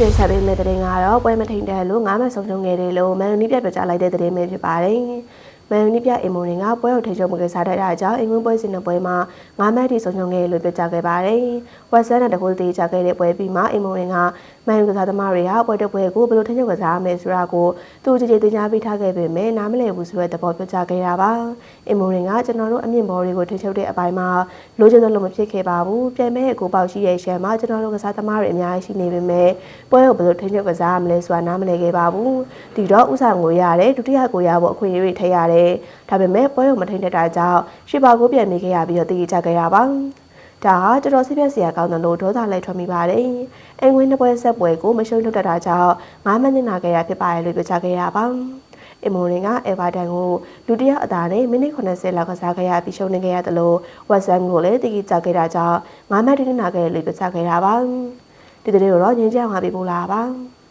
တင်ဆက်ပေးမယ့်တဲ့တင်ကတော့ပွဲမထိန်တဲ့လို့ငားမဆုံချုံငယ်တယ်လို့မန်ယူနီပြပြကြလိုက်တဲ့တဲ့ပဲဖြစ်ပါတယ်။ မန်ယူနီပြအင်မိုရင်ကပွဲကိုထိချုံမှုကိစ္စတိုက်တာကြောင့်အင်္ဂုပွဲစဉ်တဲ့ပွဲမှာငားမတ်တီဆုံချုံငယ်လို့ပြောကြခဲ့ပါတယ်။ဝက်ဆန်နဲ့တကူတေးကြခဲ့တဲ့ပွဲပြီးမှအင်မိုရင်ကမန်ယူကစားသမားတွေကပွဲတစ်ပွဲကိုဘယ်လိုထိချုံကစားရမယ်ဆိုတာကိုသူကြည်ကြည်တင်ကြားပေးထားခဲ့ပေမဲ့နားမလည်ဘူးဆိုတဲ့သဘောပြောကြခဲ့တာပါ။အင်မိုရင်ကကျွန်တော်တို့အမြင့်ဘော်တွေကိုထိချုံတဲ့အပိုင်းမှာလိုချင်သလိုမဖြစ်ခဲ့ပါဘူး။ပြန်မဲ့ကိုပေါက်ရှိရဲ့ရှမ်းမှာကျွန်တော်တို့ကစားသမားတွေအများကြီးရှိနေပေမဲ့ပွဲကိုဘယ်လိုထိချုံကစားရမလဲဆိုတာနားမလည်ခဲ့ပါဘူး။ဒီတော့ဥဆောင်ကိုရတယ်ဒုတိယကိုရဖို့အခွင့်အရေးတွေထည့်ရတယ်။ဒါပေမဲ့ပွဲကိုမထိန်တဲ့တာကြောင့်ရှေ့ပါကိုပြန်မိခဲ့ရပြီးတော့တည်ကြခဲ့ရပါ။ဒါဟာတော်တော်စိတ်ပြက်စရာကောင်းတယ်လို့ဒေါသလိုက်ထွက်မိပါတယ်။အင်္ဂွင်းနှစ်ပွဲဆက်ပွဲကိုမရှုံးလွတ်တတ်တာကြောင့်ငားမညနာခဲ့ရဖြစ်ပါတယ်လို့ပြောကြားခဲ့ရပါ။အင်မိုရင်ကအေဗာတန်ကိုလူတစ်ယောက်အသာနဲ့မိနစ်80လောက်ကစားခဲ့ရပြီးရှုံးနေခဲ့ရတယ်လို့ဝက်ဆမ်ကိုလည်းတည်ကြခဲ့တာကြောင့်ငားမတင်းနာခဲ့လို့ပြောကြားခဲ့ရပါ။ဒီတဲ့လေးကိုတော့ငင်းကြအောင်ငါပြပို့လာပါ။